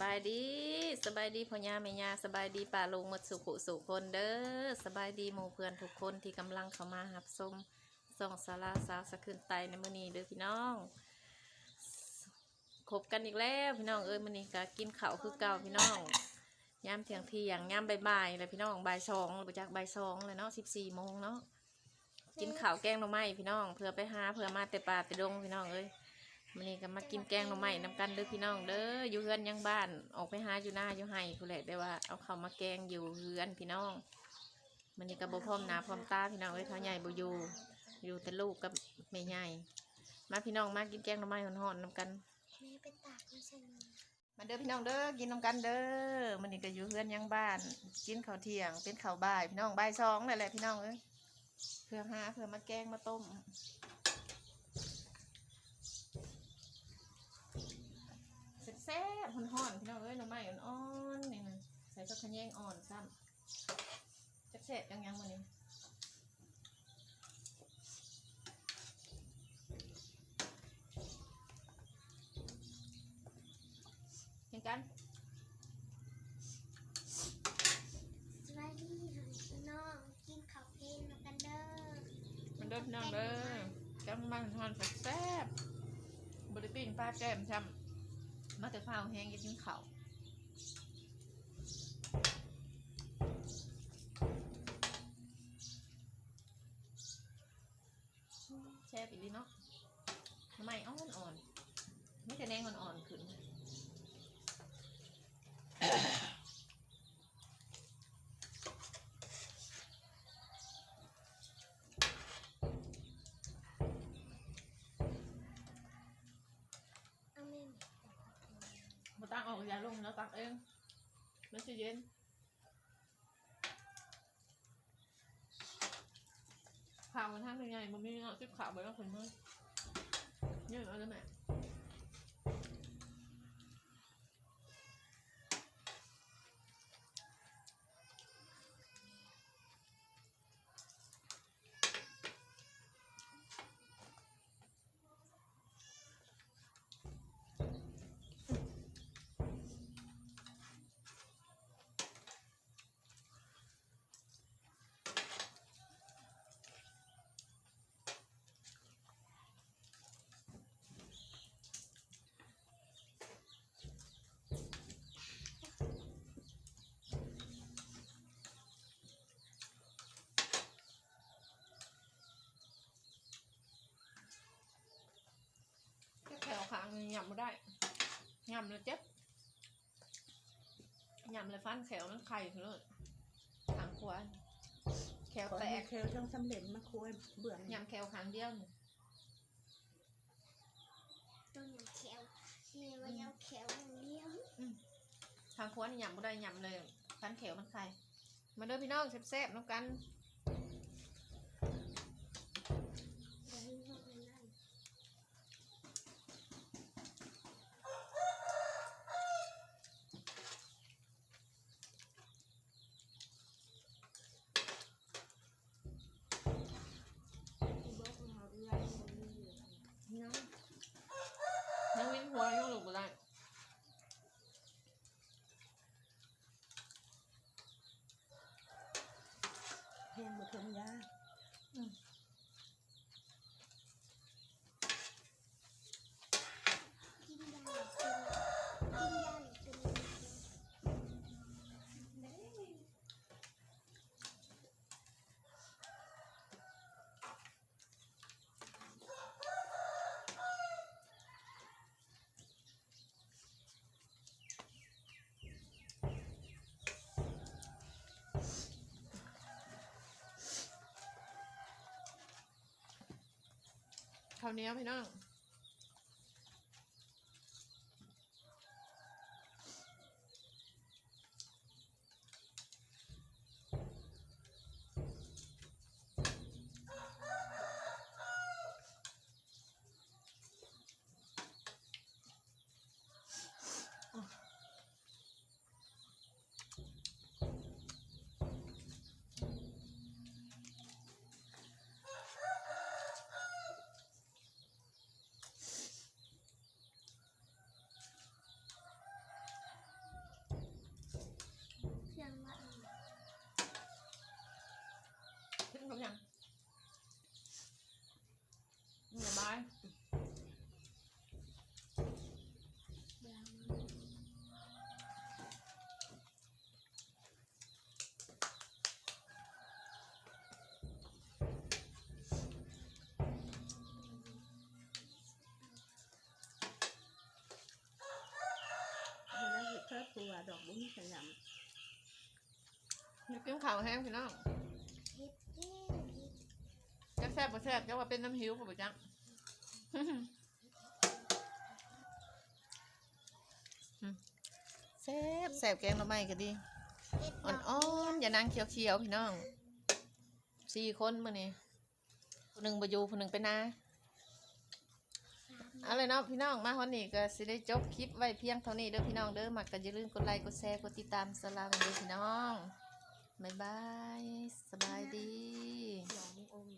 บายดีสบายดีพ่อยาแม่ยาสบายดีป่าลุงมดสุขุสุคนเด้อสบายดีหมู่เพื่อนทุกคนที่กำลังเข้ามาหับชมส่องสาราสาวสะคืนไตในมื้อนี้เด้อพี่น้องคบกันอีกแล้วพี่น้องเอ้ยมื้อนี้ก็กินข้าวคือเก่าพี่น้องยามเที่ยงเที่ยงยามบ่ายๆเลยพี่น้องบ่ายสองหรือจากบ่ายสองเลยเนาะสิบสี่โมงเนาะกินข้าวแกงหน่อไม้พี่น้องเพื่อไปหาเพื่อมาแต่ป่าแต่ดงพี่น้องเอ้ย มันนี้ก็มากินแกงหน่อไม้น้ำกันเด้อพี่น้องเด้ออยู่เฮือนยังบ้าน ออกไปหาอยู่หน้าอยู่ไห้ผู้แหละได้ว่าเอาเขามาแกงอยู่เฮือนพี่น้องมันนี้ก็บ่พร้อมหนาพร้อมตาพี่น้องเอ้ยเท้าใหญ่บ่อยู่อยู่แต่ลูกกับแม่ใหญ่มาพี่น้องมากินแกงหน่อไม้ห่อนๆน้ำกันแม่ไปตากมาใส่มือมาเด้อพี่น้องเด้อกินน้ำกันเด้อมันนี้ก็อยู่เฮือนยังบ้านกินข้าวเที่ยงเป็นข้าวบ่ายพี่น้องบ่ายสองนั่นแหละพี่น้องเอ้ยเพื่อหาเพื่อมาแกงมาต้ม แซ่บๆ ห่อนๆพี่น้องเอ้ยหน่อไม้อ่อนๆนี่นะใส่สักขะแยงอ่อนซ้ำจักแซ่บยังยังๆมื้อนี้เห็นกันสวัสดีค่ะน้องกินข้าวเพลนมากันเด้อมันเด้อพี่น้องเด้อแกงมันห่อนๆแซ่บๆบริปิ้งปลาแก้มช้ำ มาแต่ข้าวแห้งอยากกินข้าวแช่ไปดีเนาะทำไมอไม้อ่อนๆไม่แต่แนงอ่อนๆขึ้นาแม่ มาตั้งออกยา ลงแล้วตักเองไม่ใช่เย็นข่าวมันทั้งยังไงมันมีเงาะที่ข่าวไปแล้วคนเมื่อเยอะแล้วแม่ ไม่ได้หยำเลยเจ็บหยำเลยฟันแขวมันไข่เลยขางขวาแขวขอแตให้กเคลช่องสำเร็จมาคุยเบื่อหยำแขวขางเดียวนี่ต้นยำแขวแม่ว่ายำแขวอย่างเดียวทางขวานี่หยำไม่ได้หยำเลยฟันแขวมันไข่มาเด้อพี่น้องแซ่บๆน้ำกัน เดี๋ยวให้พ่อไปนั่น ที่บอกว่าเขาเอื้อยมันมีอยู่ ยังยังวิ่งหัวยังหลุดบ่ได้ เพลงบุทนยา กินยาหรือเป็นกินยาหรือเป็น คราวนี้พี่น้อง กกินข้าวแห้งพี่น้องจักแซ่บบ่แซ่บจักว่าเป็นน้ำหิวก็บ่จักแซ่บแซ่บแกงหน่อไม้ก็ดีเผ็ดอ่อนๆอย่านางเขียวๆพี่น้องสี่คนมื้อนี้ผู้หนึ่งบ่อยู่ผู้หนึ่งไปนาเอาเลยเนาะพี่น้องมาวันนี้ก็สิได้จบคลิปไว้เพียงเท่านี้เด้อพี่น้องเด้อมักก็อย่าลืมกดไลค์กดแชร์กดติดตามสลามเด้อพี่น้อง บ๊ายบาย สบายดี หลงอม